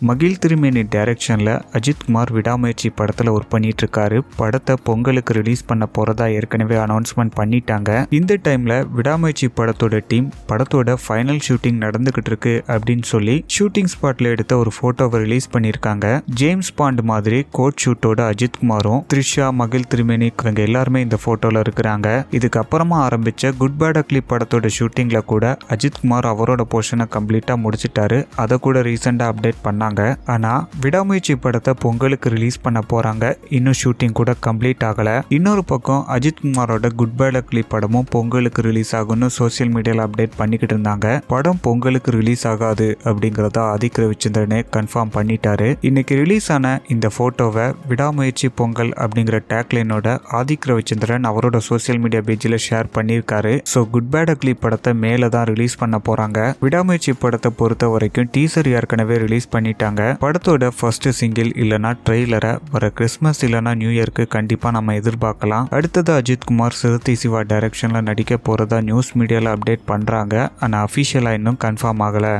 மகிழ் திருமேனி டைரக்ஷனில் அஜித்குமார் விடாமுயற்சி படத்தில் ஒர்க் பண்ணிட்டு இருக்காரு படத்தை பொங்கலுக்கு ரிலீஸ் பண்ண போகிறதா ஏற்கனவே அனௌன்ஸ்மெண்ட் பண்ணிட்டாங்க. இந்த டைமில் விடாமுயற்சி படத்தோட டீம் படத்தோட ஃபைனல் ஷூட்டிங் நடந்துகிட்டு இருக்கு அப்படின்னு சொல்லி ஷூட்டிங் ஸ்பாட்டில் எடுத்த ஒரு ஃபோட்டோவை ரிலீஸ் பண்ணியிருக்காங்க ஜேம்ஸ் பாண்ட் மாதிரி கோட் ஷூட்டோட அஜித்குமாரும் த்ரிஷா மகிழ் திருமேனி இவங்க எல்லாருமே இந்த ஃபோட்டோவில் இருக்கிறாங்க. இதுக்கப்புறமா ஆரம்பித்த குட் பேட் அக்லி படத்தோட ஷூட்டிங்கில் கூட அஜித்குமார் அவரோட போர்ஷனை கம்ப்ளீட்டாக முடிச்சிட்டாரு. அதை கூட ரீசெண்டாக அப்டேட் பண்ணாங்க ஆனால் விடாமுயற்சி படத்தை பொங்கலுக்கு ரிலீஸ் பண்ண போகிறாங்க இன்னும் ஷூட்டிங் கூட கம்ப்ளீட் ஆகலை. இன்னொரு பக்கம் அஜித் குமாரோட குட் பை லக்லி படமும் பொங்கலுக்கு ரிலீஸ் ஆகும்னு சோஷியல் மீடியாவில் அப்டேட் பண்ணிக்கிட்டு இருந்தாங்க. படம் பொங்கலுக்கு ரிலீஸ் ஆகாது அப்படிங்கிறத ஆதிக் ரவிச்சந்திரனே கன்ஃபார்ம் பண்ணிட்டாரு. இன்னைக்கு ரிலீஸ் ஆன இந்த ஃபோட்டோவை விடாமுயற்சி பொங்கல் அப்படிங்கிற டேக்லைனோட ஆதிக் ரவிச்சந்திரன் அவரோட சோஷியல் மீடியா பேஜில் ஷேர் பண்ணியிருக்காரு. ஸோ குட் பேட் அக்லி படத்தை மேலே தான் ரிலீஸ் பண்ண போகிறாங்க விடாமுயற்சி படத்தை பொறுத்த வரைக்கும் டீசர் ஏற்கனவே ரிலீஸ் பண்ணிட்டாங்க படத்தோட ஃபர்ஸ்ட் சிங்கிள் இல்லனா ட்ரெய்லரை வர கிறிஸ்மஸ் இல்லைனா நியூ இயர்க்கு கண்டிப்பா நம்ம எதிர்பார்க்கலாம். அடுத்தது அஜித் குமார் சிறுத்தை சிவா டைரக்ஷன்ல நடிக்க போறதா நியூஸ் மீடியால அப்டேட் பண்றாங்க. ஆனா அஃபிஷியலாக இன்னும் கன்ஃபார்ம் ஆகலை.